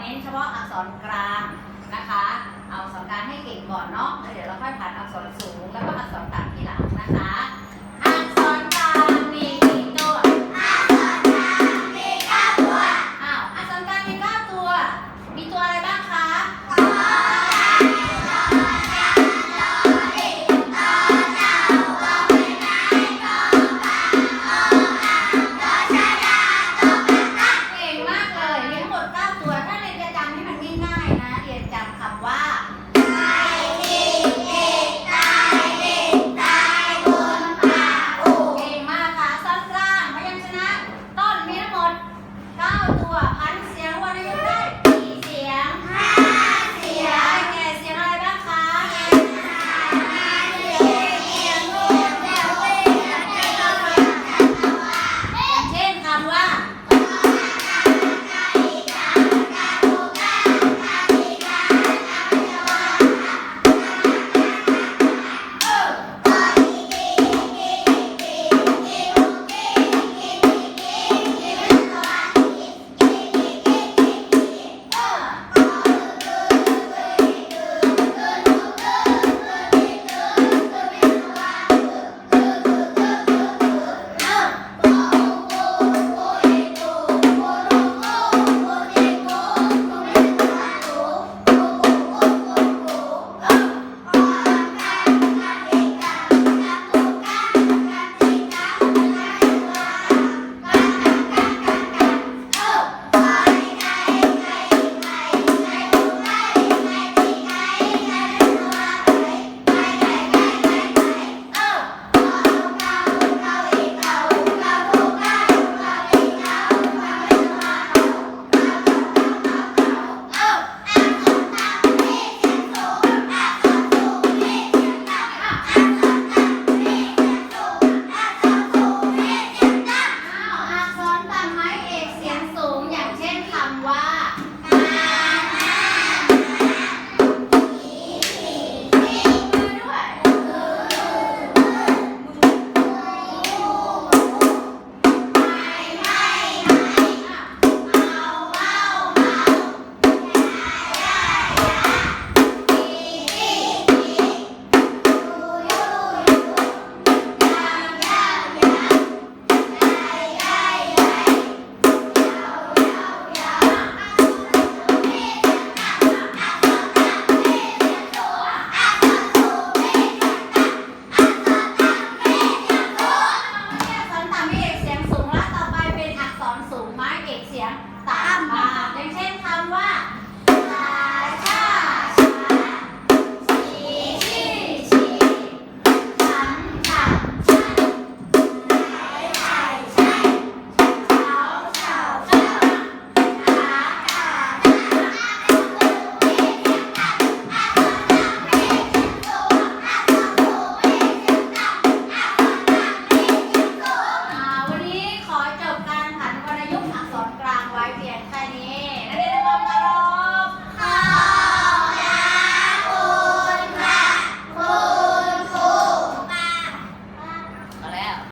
ขอเน้นเฉพาะอักษรกลางนะคะ เอาสักษรกลางให้เก่งก่อนเนาะแล้วเดี๋ยวเราค่อยผ่านอักษรสูง